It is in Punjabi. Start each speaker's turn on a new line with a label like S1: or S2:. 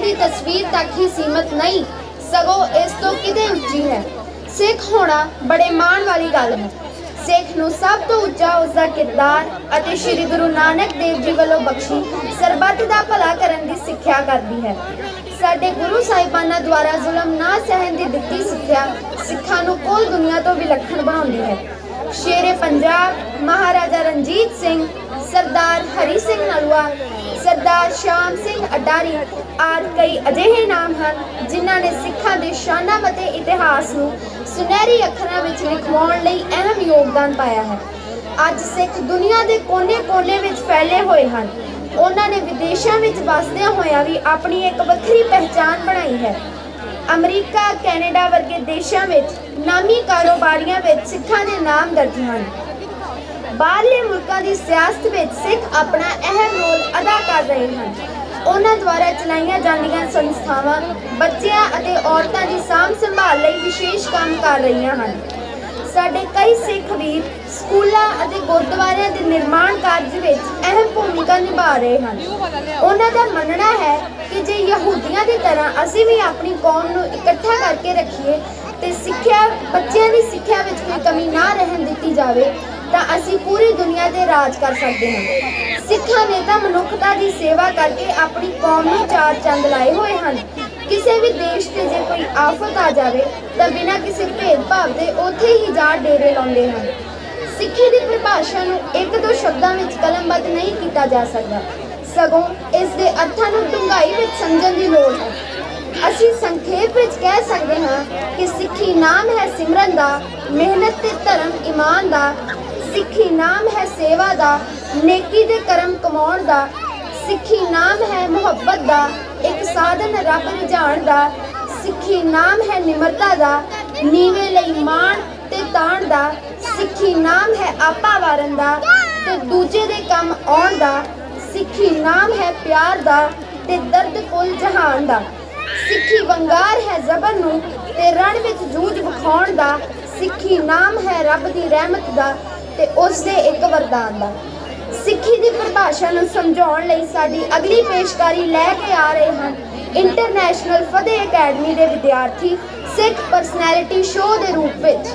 S1: ਦੀ ਤਸਵੀਰ ਤੱਕ ਹੀ ਸੀਮਤ ਨਹੀਂ। ਸਗੋਂ ਇਸ ਤੋਂ ਕਿਤੇ ਉੱਚੀ ਹੈ। ਸਿੱਖ ਹੋਣਾ ਬੜੇ ਮਾਣ ਵਾਲੀ ਗੱਲ ਹੈ। ਸਿੱਖ ਨੂੰ ਸਭ ਤੋਂ ਉੱਚਾ ਉਸ ਦਾ ਕਿਰਦਾਰ ਅਤੇ ਸ੍ਰੀ ਗੁਰੂ ਨਾਨਕ ਦੇਵ ਜੀ ਵੱਲੋਂ ਬਖਸ਼ੀ ਸਰਬੱਤ ਦਾ ਭਲਾ ਕਰਨ ਦੀ ਸਿੱਖਿਆ ਕਰਦੀ ਹੈ। ਸਾਡੇ ਗੁਰੂ ਸਾਹਿਬਾਨਾਂ ਦੁਆਰਾ ਜ਼ੁਲਮ ਨਾ ਸਹਿਣ ਦੀ ਦਿੱਤੀ ਸਿੱਖਿਆ ਸਿੱਖਾਂ ਨੂੰ ਕੋਲ ਦੁਨੀਆ ਤੋਂ ਵਿਲੱਖਣ ਬਣਾਉਂਦੀ ਹੈ। ਸ਼ੇਰੇ ਪੰਜਾਬ, ਮਹਾਰਾਜਾ ਰਣਜੀਤ ਸਿੰਘ, ਸਰਦਾਰ ਹਰੀ ਸਿੰਘ ਨਲੂਆ, ਸਰਦਾਰ ਸ਼ਾਮ ਸਿੰਘ ਅਡਾਰੀ ਆਦਿ ਕਈ ਅਜਿਹੇ ਨਾਮ ਹਨ, ਜਿਨ੍ਹਾਂ ਨੇ ਸਿੱਖਾਂ ਦੇ ਸ਼ਾਨਾ ਅਤੇ ਇਤਿਹਾਸ ਨੂੰ ਸੁਨਹਿਰੀ ਅੱਖਰਾਂ ਵਿੱਚ ਲਿਖਵਾਉਣ ਲਈ ਅਹਿਮ ਯੋਗਦਾਨ ਪਾਇਆ ਹੈ। ਅੱਜ ਸਿੱਖ ਦੁਨੀਆ ਦੇ ਕੋਨੇ-ਕੋਨੇ ਵਿੱਚ ਫੈਲੇ ਹੋਏ ਹਨ। ਉਹਨਾਂ ਨੇ ਵਿਦੇਸ਼ਾਂ ਵਿੱਚ ਵਸਦਿਆਂ ਹੋਇਆਂ ਵੀ ਆਪਣੀ ਇੱਕ ਵੱਖਰੀ ਪਹਿਚਾਣ ਬਣਾਈ ਹੈ। ਅਮਰੀਕਾ, ਕੈਨੇਡਾ ਵਰਗੇ ਦੇਸ਼ਾਂ ਵਿੱਚ ਨਾਮੀ ਕਾਰੋਬਾਰੀਆਂ ਵਿੱਚ ਸਿੱਖਾਂ ਦੇ ਨਾਮ ਦਰਜ ਹਨ। ਬਾਹਰਲੇ ਮੁਲਕਾਂ ਦੀ ਸਿਆਸਤ ਵਿੱਚ ਸਿੱਖ ਆਪਣਾ ਅਹਿਮ ਰੋਲ ਅਦਾ ਕਰ ਰਹੇ ਹਨ। ਉਹਨਾਂ ਦੁਆਰਾ ਚਲਾਈਆਂ ਜਾਂਦੀਆਂ ਸੰਸਥਾਵਾਂ ਬੱਚਿਆਂ ਅਤੇ ਔਰਤਾਂ ਦੀ ਸਾਂਭ ਸੰਭਾਲ ਲਈ ਵਿਸ਼ੇਸ਼ ਕੰਮ ਕਰ ਰਹੀਆਂ ਹਨ। ਸਾਡੇ ਕਈ ਸਿੱਖ ਵੀਰ ਸਕੂਲਾਂ ਅਤੇ ਗੁਰਦੁਆਰਿਆਂ ਦੇ ਨਿਰਮਾਣ ਕਾਰਜ ਵਿੱਚ ਅਹਿਮ ਭੂਮਿਕਾ ਨਿਭਾ ਰਹੇ ਹਨ। ਉਹਨਾਂ ਦਾ ਮੰਨਣਾ ਹੈ ਕਿ ਜੇ ਯਹੂਦੀਆਂ ਦੀ ਤਰ੍ਹਾਂ ਅਸੀਂ ਵੀ ਆਪਣੀ ਕੌਮ ਨੂੰ ਇਕੱਠਾ ਕਰਕੇ ਰੱਖੀਏ ਤੇ ਸਿੱਖਿਆ, ਬੱਚਿਆਂ ਦੀ ਸਿੱਖਿਆ ਵਿੱਚ ਕੋਈ ਕਮੀ ਨਾ ਰਹਿਣ ਦਿੱਤੀ ਜਾਵੇ, ਤਾਂ ਅਸੀਂ ਪੂਰੀ ਦੁਨੀਆ ਤੇ ਰਾਜ ਕਰ ਸਕਦੇ ਹਾਂ। ਸਿੱਖਾਂ ਨੇ ਤਾਂ ਮਨੁੱਖਤਾ ਦੀ ਸੇਵਾ ਕਰਕੇ ਆਪਣੀ ਕੌਮ ਨੂੰ ਚਾਰ ਚੰਦ ਲਾਏ ਹੋਏ ਹਨ। ਕਿਸੇ ਵੀ ਦੇਸ਼ ਤੇ ਜੇ ਕੋਈ ਆਫਤ ਆ ਜਾਵੇ ਤਾਂ ਬਿਨਾਂ ਕਿਸੇ ਭੇਦਭਾਵ ਦੇ ਉੱਥੇ ਹੀ ਜਾ ਡੇਰੇ ਲਾਉਂਦੇ ਹਨ। ਸਿੱਖੀ ਦੀ ਪਰਿਭਾਸ਼ਾ ਨੂੰ ਇੱਕ ਦੋ ਸ਼ਬਦਾਂ ਵਿੱਚ ਕਲਮਬੱਧ ਨਹੀਂ ਕੀਤਾ ਜਾ ਸਕਦਾ। ਸਗੋਂ ਇਸ ਦੇ ਅਰਥਾਂ ਨੂੰ ਡੂੰਘਾਈ ਵਿੱਚ ਸਮਝਣ ਦੀ ਲੋੜ ਹੈ। ਅਸੀਂ ਸੰਖੇਪ ਵਿੱਚ ਕਹਿ ਸਕਦੇ ਹਾਂ ਕਿ ਸਿੱਖੀ ਨਾਮ ਹੈ ਸਿਮਰਨ ਦਾ, ਮਿਹਨਤ ਤੇ ਧਰਮ ਇਮਾਨ ਦਾ, ਸਿੱਖੀ ਨਾਮ ਹੈ ਸੇਵਾ ਦਾ, ਨੇਕੀ ਦੇ ਕਰਮ ਕਮਾਉਣ ਦਾ, ਸਿੱਖੀ ਨਾਮ ਹੈ ਮੁਹੱਬਤ ਦਾ ਸਾਧਨ ਰੱਬ ਰਿਝਾਣ ਦਾ ਸਿੱਖੀ ਨਾਮ ਹੈ ਨਿਮਰਤਾ ਦਾ, ਨੀਵੇਂ ਲਈ ਮਾਣ ਤੇ ਤਾਣ ਦਾ, ਸਿੱਖੀ ਨਾਮ ਹੈ ਆਪਾ ਵਾਰਨ ਦਾ ਤੇ ਦੂਜੇ ਦੇ ਕੰਮ ਆਉਣ ਦਾ, ਸਿੱਖੀ ਨਾਮ ਹੈ ਪਿਆਰ ਦਾ ਤੇ ਦਰਦ ਕੁੱਲ ਜਹਾਨ ਦਾ। ਸਿੱਖੀ ਵੰਗਾਰ ਹੈ ਜ਼ਬਰ ਨੂੰ ਤੇ ਰਣ ਵਿੱਚ ਜੂਝ ਵਿਖਾਉਣ ਦਾ, ਸਿੱਖੀ ਨਾਮ ਹੈ ਰੱਬ ਦੀ ਰਹਿਮਤ ਦਾ ਤੇ ਉਸ ਦੇ ਇੱਕ ਵਰਦਾਨ ਦਾ। ਸਿੱਖੀ ਦੀ ਪਰਿਭਾਸ਼ਾ ਨੂੰ ਸਮਝਾਉਣ ਲਈ ਸਾਡੀ ਅਗਲੀ ਪੇਸ਼ਕਾਰੀ ਲੈ ਕੇ ਆ ਰਹੇ ਹਨ ਇੰਟਰਨੈਸ਼ਨਲ ਫਤਿਹ ਅਕੈਡਮੀ ਦੇ ਵਿਦਿਆਰਥੀ ਸਿੱਖ ਪਰਸਨੈਲਿਟੀ ਸ਼ੋਅ ਦੇ ਰੂਪ ਵਿੱਚ।